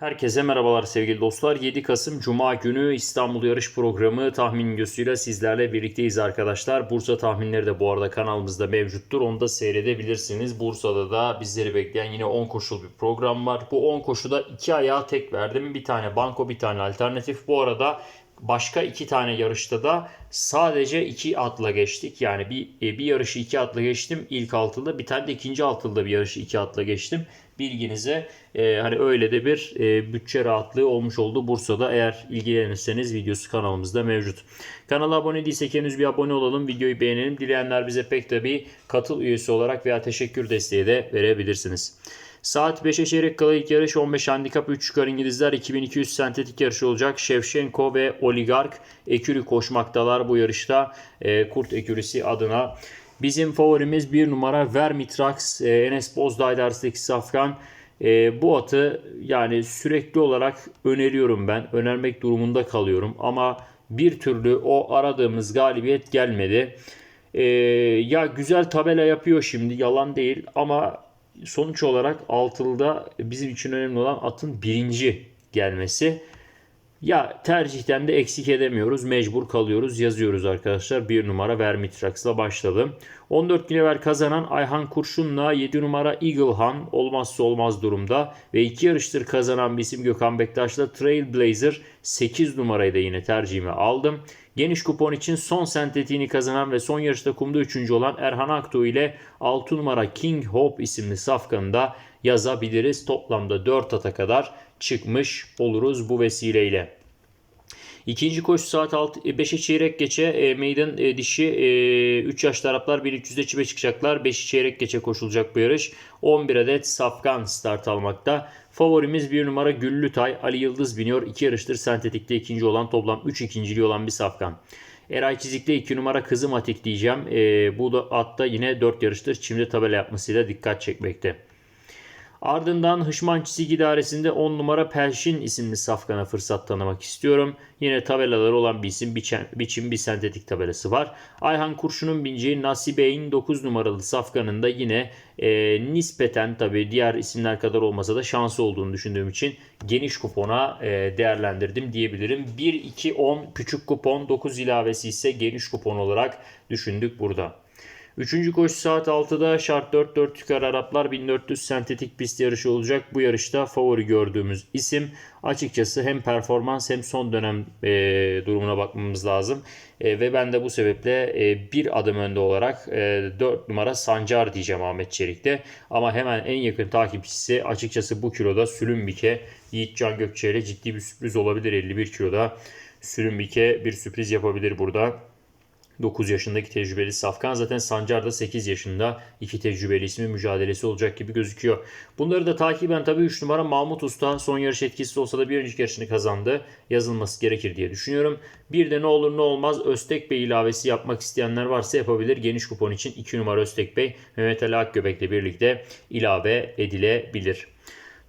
Herkese merhabalar sevgili dostlar. 7 Kasım Cuma günü İstanbul Yarış Programı tahmin videosuyla sizlerle birlikteyiz arkadaşlar. Bursa tahminleri de bu arada kanalımızda mevcuttur. Onu da seyredebilirsiniz. Bursa'da da bizleri bekleyen yine 10 koşul bir program var. Bu 10 koşuda 2 ayağı tek verdim. Bir tane banko bir tane alternatif. Bu arada başka iki tane yarışta da sadece iki atla geçtik. Yani bir, e, bir yarışı iki atla geçtim ilk altıda. Bir tane de ikinci altıda bir yarışı iki atla geçtim. Bilginize e, hani öyle de bir e, bütçe rahatlığı olmuş oldu Bursa'da. Eğer ilgilenirseniz videosu kanalımızda mevcut. Kanala abone değilsek henüz bir abone olalım. Videoyu beğenelim. Dileyenler bize pek bir katıl üyesi olarak veya teşekkür desteği de verebilirsiniz. Saat 5'e çeyrek kala ilk yarış 15 handikap 3 çıkar İngilizler 2200 sentetik yarışı olacak. Şevşenko ve Oligark ekürü koşmaktalar bu yarışta. E, Kurt ekürisi adına. Bizim favorimiz bir numara Vermitrax e, Enes Bozdağ'da arasındaki safkan. E, bu atı yani sürekli olarak öneriyorum ben. Önermek durumunda kalıyorum ama bir türlü o aradığımız galibiyet gelmedi. E, ya güzel tabela yapıyor şimdi yalan değil ama sonuç olarak altılıda bizim için önemli olan atın birinci gelmesi. Ya tercihten de eksik edemiyoruz. Mecbur kalıyoruz. Yazıyoruz arkadaşlar. Bir numara Vermitrax'la başladım. 14 gün evvel kazanan Ayhan Kurşun'la 7 numara Eaglehan olmazsa olmaz durumda. Ve 2 yarıştır kazanan bir isim Gökhan Bektaş'la Trailblazer 8 numarayı da yine tercihime aldım. Geniş kupon için son sentetiğini kazanan ve son yarışta kumda 3. olan Erhan Aktuğ ile 6 numara King Hope isimli safkanı da yazabiliriz. Toplamda 4 ata kadar çıkmış oluruz bu vesileyle. İkinci koşu saat 5'e çeyrek geçe e, meydan e, dişi e, 3 yaş taraflar 1300'de çipe çıkacaklar. 5'i çeyrek geçe koşulacak bu yarış. 11 adet safkan start almakta. Favorimiz bir numara Güllütay. Ali Yıldız biniyor. 2 yarıştır sentetikte ikinci olan toplam 3 ikinciliği olan bir safkan. Eray Çizik'te 2 numara Kızım Atik diyeceğim. E, bu da atta yine 4 yarıştır çimde tabela yapmasıyla dikkat çekmekte. Ardından Hışman Çizik İdaresi'nde 10 numara Pelşin isimli safkana fırsat tanımak istiyorum. Yine tabelaları olan bir isim biçim bir sentetik tabelası var. Ayhan Kurşun'un bineceği Nasibeyn 9 numaralı safkanında yine e, nispeten tabi diğer isimler kadar olmasa da şansı olduğunu düşündüğüm için geniş kupona e, değerlendirdim diyebilirim. 1-2-10 küçük kupon 9 ilavesi ise geniş kupon olarak düşündük burada. Üçüncü koşu saat 6'da şart 4-4 tükar Araplar 1400 sentetik pist yarışı olacak. Bu yarışta favori gördüğümüz isim açıkçası hem performans hem son dönem e, durumuna bakmamız lazım. E, ve ben de bu sebeple e, bir adım önde olarak e, 4 numara Sancar diyeceğim Ahmet Çelik'te. Ama hemen en yakın takipçisi açıkçası bu kiloda Sülümbike Yiğitcan Gökçe ile ciddi bir sürpriz olabilir 51 kiloda. Sülümbike bir sürpriz yapabilir burada. 9 yaşındaki tecrübeli Safkan. Zaten Sancar da 8 yaşında iki tecrübeli ismi mücadelesi olacak gibi gözüküyor. Bunları da takiben tabii 3 numara Mahmut Usta son yarış etkisi olsa da bir önceki yarışını kazandı. Yazılması gerekir diye düşünüyorum. Bir de ne olur ne olmaz Öztek Bey ilavesi yapmak isteyenler varsa yapabilir. Geniş kupon için 2 numara Öztek Bey Mehmet Ali Akgöbek'le birlikte ilave edilebilir.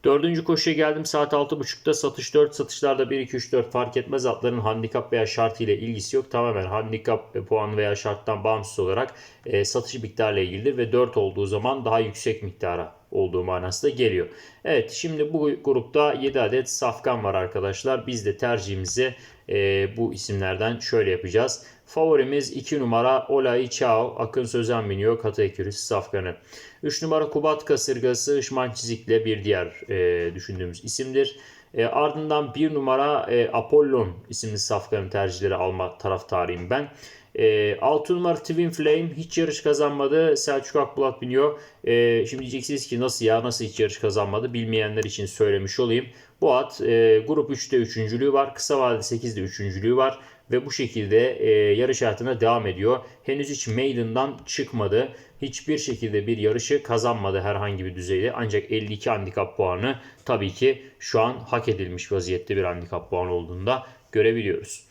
Dördüncü koşuya geldim saat 6.30'da satış 4 satışlarda 1 2 3 4 fark etmez atların handikap veya şartı ile ilgisi yok. Tamamen handikap puan veya şarttan bağımsız olarak e, satış miktarıyla ilgilidir ve 4 olduğu zaman daha yüksek miktara olduğu manası da geliyor. Evet şimdi bu grupta 7 adet safkan var arkadaşlar. Biz de tercihimizi e, bu isimlerden şöyle yapacağız. Favorimiz 2 numara Olay Chao. Akın Sözen biniyor. Katı ekürisi safkanı. 3 numara Kubat Kasırgası Işman Çizik'le bir diğer e, düşündüğümüz isimdir. E, ardından 1 numara e, Apollon isimli safkanın tercihleri alma taraftarıyım ben. E, 6 numara Twin Flame hiç yarış kazanmadı. Selçuk Akbulat biniyor. E, şimdi diyeceksiniz ki nasıl ya nasıl hiç yarış kazanmadı bilmeyenler için söylemiş olayım. Bu at e, grup 3'te üçüncülüğü var. Kısa vadede 8'de üçüncülüğü var ve bu şekilde e, yarış hayatına devam ediyor. Henüz hiç maiden'dan çıkmadı. Hiçbir şekilde bir yarışı kazanmadı herhangi bir düzeyde. Ancak 52 handikap puanı tabii ki şu an hak edilmiş vaziyette bir handikap puanı olduğunu da görebiliyoruz.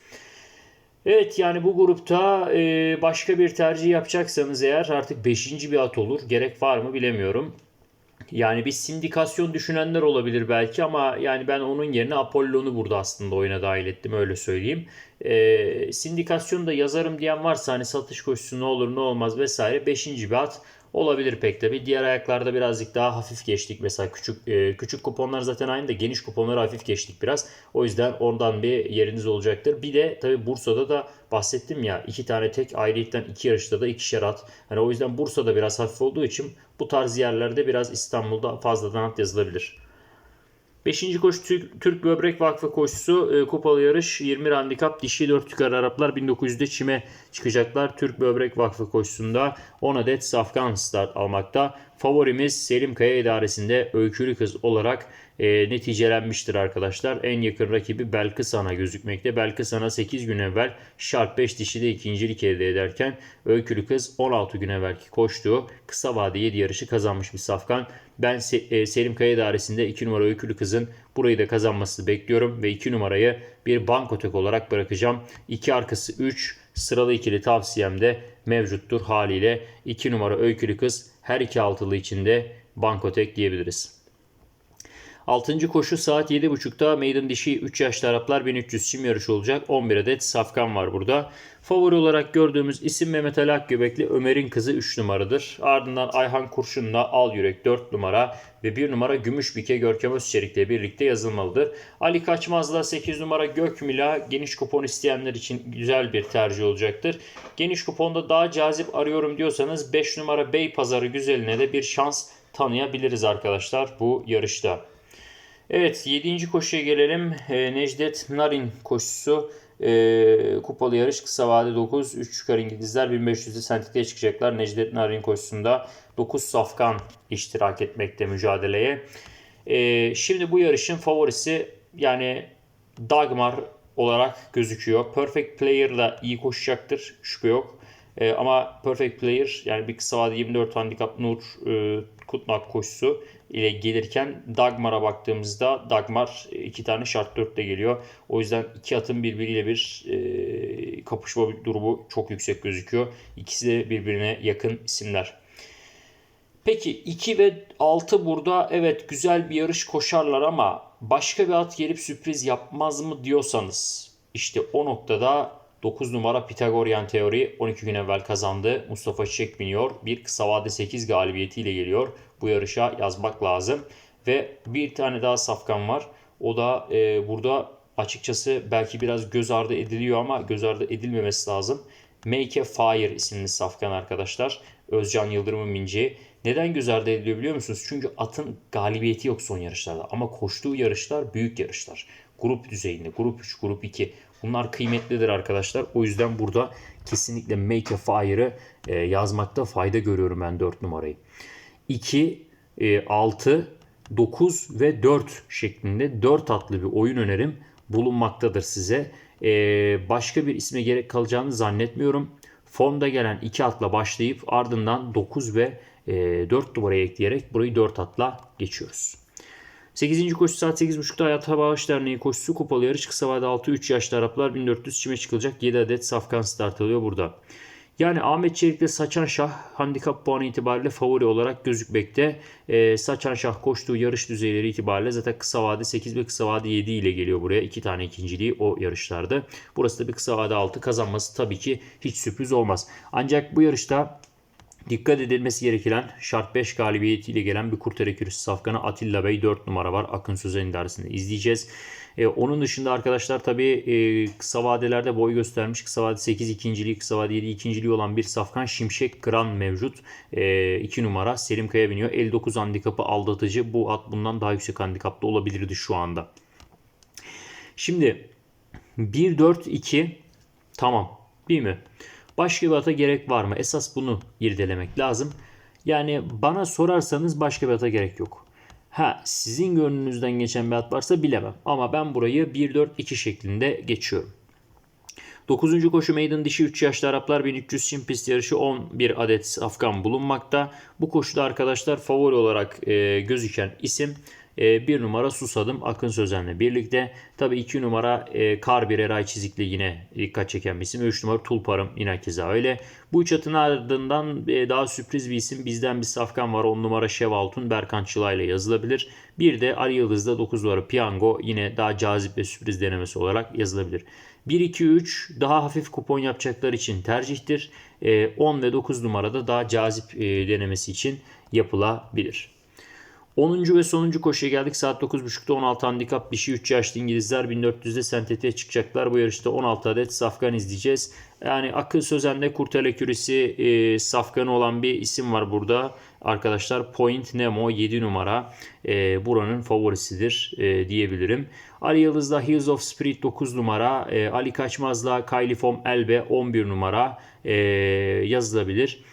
Evet yani bu grupta e, başka bir tercih yapacaksanız eğer artık 5. bir at olur. Gerek var mı bilemiyorum. Yani bir sindikasyon düşünenler olabilir belki ama yani ben onun yerine Apollon'u burada aslında oyuna dahil ettim öyle söyleyeyim. E, sindikasyonu da yazarım diyen varsa hani satış koşusu ne olur ne olmaz vesaire 5. bir at olabilir pek tabi. Diğer ayaklarda birazcık daha hafif geçtik. Mesela küçük e, küçük kuponlar zaten aynı da geniş kuponları hafif geçtik biraz. O yüzden oradan bir yeriniz olacaktır. Bir de tabi Bursa'da da bahsettim ya iki tane tek ayrıyetten iki yarışta da ikişer at. Hani o yüzden Bursa'da biraz hafif olduğu için bu tarz yerlerde biraz İstanbul'da fazladan at yazılabilir. Beşinci koşu Türk, Türk Böbrek Vakfı koşusu e, kupalı yarış 20 handikap dişi 4 yukarı Araplar 1900'de çime çıkacaklar. Türk Böbrek Vakfı koşusunda 10 adet safkan start almakta. Favorimiz Selim Kaya idaresinde öykülü kız olarak e, neticelenmiştir arkadaşlar. En yakın rakibi Belkısan'a gözükmekte. Belkısan'a 8 gün evvel Şart 5 dişide ikincilik elde ederken öykülü kız 16 gün evvelki koştuğu kısa vade 7 yarışı kazanmış bir safkan. Ben e, Selim Kaya idaresinde 2 numara öykülü kızın burayı da kazanmasını bekliyorum ve 2 numarayı bir bankotek olarak bırakacağım. 2 arkası 3 sıralı ikili tavsiyem de mevcuttur haliyle 2 numara öykülü kız her iki altılı içinde bankotek diyebiliriz. 6. koşu saat 7.30'da Maiden dişi 3 yaşlı Araplar 1300 çim yarışı olacak. 11 adet safkan var burada. Favori olarak gördüğümüz isim Mehmet Ali Akgöbekli Ömer'in kızı 3 numaradır. Ardından Ayhan Kurşun'la Al Yürek 4 numara ve 1 numara Gümüşbike Görkem Özçelik ile birlikte yazılmalıdır. Ali Kaçmaz'la 8 numara Gökmila geniş kupon isteyenler için güzel bir tercih olacaktır. Geniş kuponda daha cazip arıyorum diyorsanız 5 numara Bey Pazarı güzeline de bir şans tanıyabiliriz arkadaşlar bu yarışta. Evet 7. koşuya gelelim. E, Necdet Narin koşusu. E, kupalı yarış kısa vade 9. 3 yukarı İngilizler 1500'de sentikte çıkacaklar. Necdet Narin koşusunda 9 safkan iştirak etmekte mücadeleye. E, şimdi bu yarışın favorisi yani Dagmar olarak gözüküyor. Perfect Player da iyi koşacaktır. Şüphe yok. E, ama Perfect Player yani bir kısa vade 24 handikap Nur e, Kutnak koşusu ile gelirken Dagmar'a baktığımızda Dagmar iki tane şart dörtte geliyor. O yüzden iki atın birbiriyle bir e, kapışma durumu çok yüksek gözüküyor. İkisi de birbirine yakın isimler. Peki 2 ve 6 burada evet güzel bir yarış koşarlar ama başka bir at gelip sürpriz yapmaz mı diyorsanız işte o noktada 9 numara Pitagoryan teori 12 gün evvel kazandı. Mustafa Çiçek biniyor. Bir kısa vade 8 galibiyetiyle geliyor. Bu yarışa yazmak lazım. Ve bir tane daha safkan var. O da e, burada açıkçası belki biraz göz ardı ediliyor ama göz ardı edilmemesi lazım. Make a Fire isimli safkan arkadaşlar. Özcan Yıldırım'ın minci. Neden göz ardı ediliyor biliyor musunuz? Çünkü atın galibiyeti yok son yarışlarda. Ama koştuğu yarışlar büyük yarışlar. Grup düzeyinde. Grup 3, grup 2. Bunlar kıymetlidir arkadaşlar. O yüzden burada kesinlikle Make a Fire'ı e, yazmakta fayda görüyorum ben 4 numarayı. 2, 6, 9 ve 4 şeklinde 4 atlı bir oyun önerim bulunmaktadır size. E, başka bir isme gerek kalacağını zannetmiyorum. Formda gelen 2 atla başlayıp ardından 9 ve 4 e, numaraya ekleyerek burayı 4 atla geçiyoruz. 8. koşu saat 8.30'da Hayat Bağış Derneği koşusu kupalı yarış kısa vade 6-3 yaşlı Araplar 1400 çime çıkılacak 7 adet safkan start alıyor burada. Yani Ahmet Çelik'le Saçan Şah handikap puanı itibariyle favori olarak gözükmekte. Ee, Saçan Şah koştuğu yarış düzeyleri itibariyle zaten kısa vade 8 ve kısa vade 7 ile geliyor buraya. 2 tane ikinciliği o yarışlarda. Burası da bir kısa vade 6 kazanması tabii ki hiç sürpriz olmaz. Ancak bu yarışta Dikkat edilmesi gereken şart 5 galibiyetiyle gelen bir kurtarı kürüsü safkanı Atilla Bey 4 numara var. Akın Sözen idaresinde izleyeceğiz. Ee, onun dışında arkadaşlar tabi e, kısa vadelerde boy göstermiş. Kısa vade 8 ikinciliği, kısa vade 7 ikinciliği olan bir safkan Şimşek Kıran mevcut. 2 e, numara Selim Kaya biniyor. 59 handikapı aldatıcı. Bu at bundan daha yüksek handikapta olabilirdi şu anda. Şimdi 1-4-2 tamam değil mi? Başka bir ata gerek var mı? Esas bunu irdelemek lazım. Yani bana sorarsanız başka bir ata gerek yok. Ha sizin gönlünüzden geçen bir at varsa bilemem. Ama ben burayı 1-4-2 şeklinde geçiyorum. 9. koşu meydan dişi 3 yaşlı Araplar 1300 Çin pist yarışı 11 adet Afgan bulunmakta. Bu koşuda arkadaşlar favori olarak e, gözüken isim E, bir numara Susadım Akın Sözen'le birlikte. Tabii iki numara e, Kar bir Eray Çizikli yine dikkat çeken bir isim. Üç numara Tulparım yine keza öyle. Bu üç atın ardından e, daha sürpriz bir isim. Bizden bir safkan var. 10 numara Şevaltun Berkan Çıla ile yazılabilir. Bir de Ali Yıldız'da 9 numara Piyango yine daha cazip ve sürpriz denemesi olarak yazılabilir. 1-2-3 daha hafif kupon yapacaklar için tercihtir. E, 10 ve 9 numarada daha cazip e, denemesi için yapılabilir. 10. ve sonuncu koşuya geldik. Saat 9.30'da 16 handikap dişi 3 yaşlı İngilizler 1400'de sentetiğe çıkacaklar. Bu yarışta 16 adet safkan izleyeceğiz. Yani Akıl Sözen'de kurtele küresi e, safkanı olan bir isim var burada. Arkadaşlar Point Nemo 7 numara e, buranın favorisidir e, diyebilirim. Ali Yıldız'da Hills of Spirit 9 numara. E, Ali Kaçmaz'la Kylie Fom Elbe 11 numara e, yazılabilir.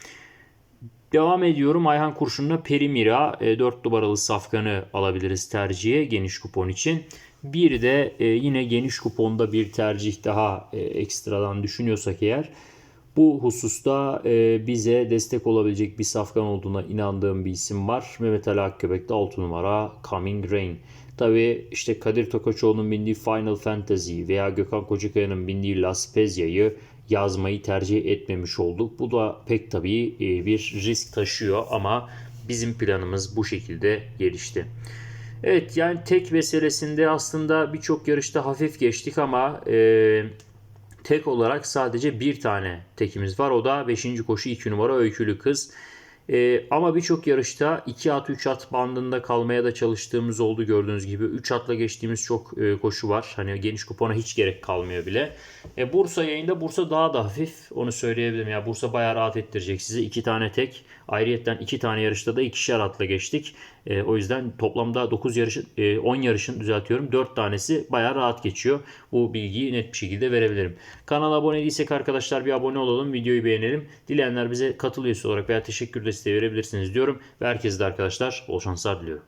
Devam ediyorum. Ayhan Kurşun'la Perimira e, 4 numaralı safkanı alabiliriz tercihe geniş kupon için. Bir de e, yine geniş kuponda bir tercih daha e, ekstradan düşünüyorsak eğer bu hususta e, bize destek olabilecek bir safkan olduğuna inandığım bir isim var. Mehmet Ali Akköbek'te 6 numara Coming Rain. Tabi işte Kadir Tokaçoğlu'nun bindiği Final Fantasy veya Gökhan Kocakaya'nın bindiği La Spezia'yı yazmayı tercih etmemiş olduk. Bu da pek tabii e, bir risk taşıyor ama bizim planımız bu şekilde gelişti. Evet yani tek meselesinde aslında birçok yarışta hafif geçtik ama e, tek olarak sadece bir tane tekimiz var. O da 5. koşu 2 numara Öykülü Kız. Ee, ama birçok yarışta 2 at 3 at bandında kalmaya da çalıştığımız oldu gördüğünüz gibi. 3 atla geçtiğimiz çok e, koşu var. Hani geniş kupona hiç gerek kalmıyor bile. E, Bursa yayında Bursa daha da hafif. Onu söyleyebilirim. Ya Bursa bayağı rahat ettirecek sizi. 2 tane tek. Ayrıyetten 2 tane yarışta da ikişer atla geçtik. E, o yüzden toplamda 9 yarışın, e, 10 yarışın düzeltiyorum. 4 tanesi bayağı rahat geçiyor. Bu bilgiyi net bir şekilde verebilirim. Kanala abone değilsek arkadaşlar bir abone olalım. Videoyu beğenelim. Dileyenler bize katıl olarak veya teşekkür desteği verebilirsiniz diyorum. Ve herkese de arkadaşlar bol şanslar diliyorum.